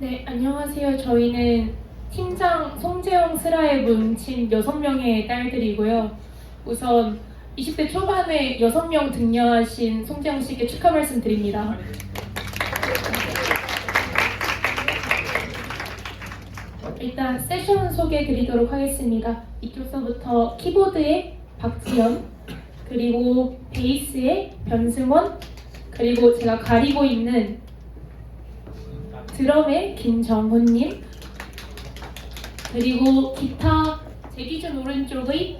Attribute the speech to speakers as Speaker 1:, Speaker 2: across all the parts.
Speaker 1: 네, 안녕하세요. 저희는 팀장 송재영 슬아의 뭉친 6명의 딸들이고요. 우선 20대 초반에 6명 등려하신 송재영 씨께 축하 말씀 드립니다. 일단 세션 소개해 드리도록 하겠습니다. 이쪽서부터 키보드의 박지연, 그리고 베이스의 변승원, 그리고 제가 가리고 있는 드럼의 김정훈님 그리고 기타 제 기준 오른쪽의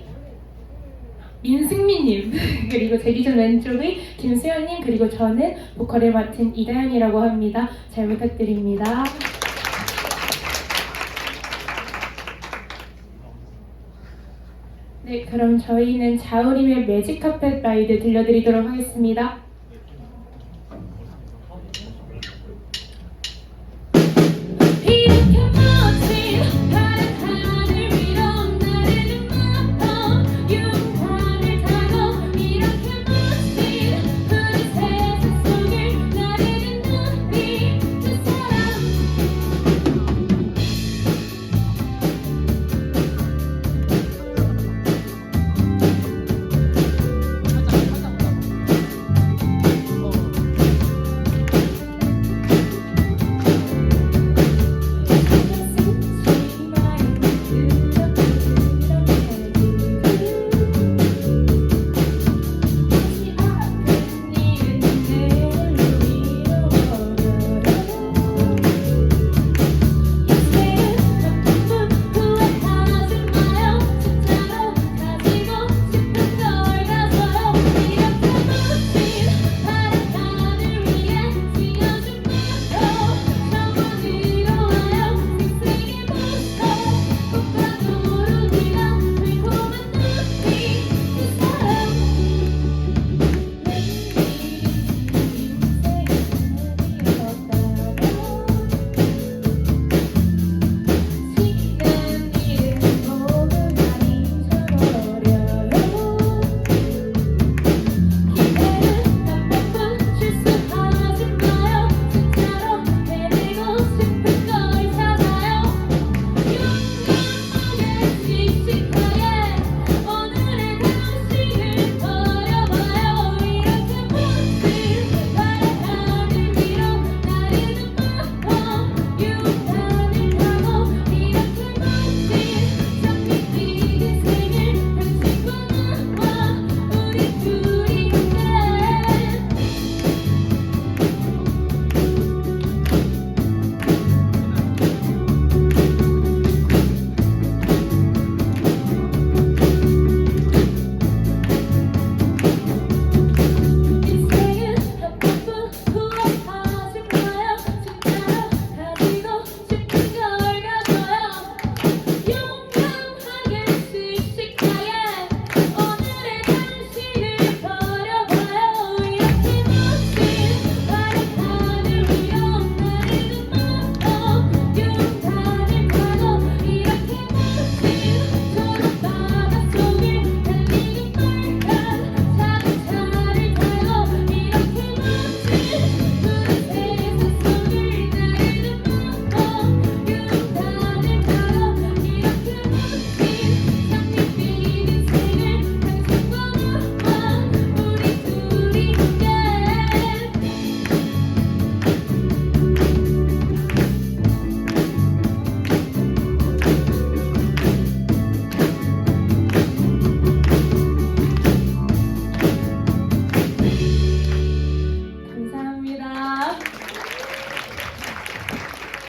Speaker 1: 민승민님 그리고 제 기준 왼쪽의 김수현님 그리고 저는 보컬을 맡은 이다연이라고 합니다. 잘 부탁드립니다. 네, 그럼 저희는 자우림의 매직 카펫 라이드 들려드리도록 하겠습니다.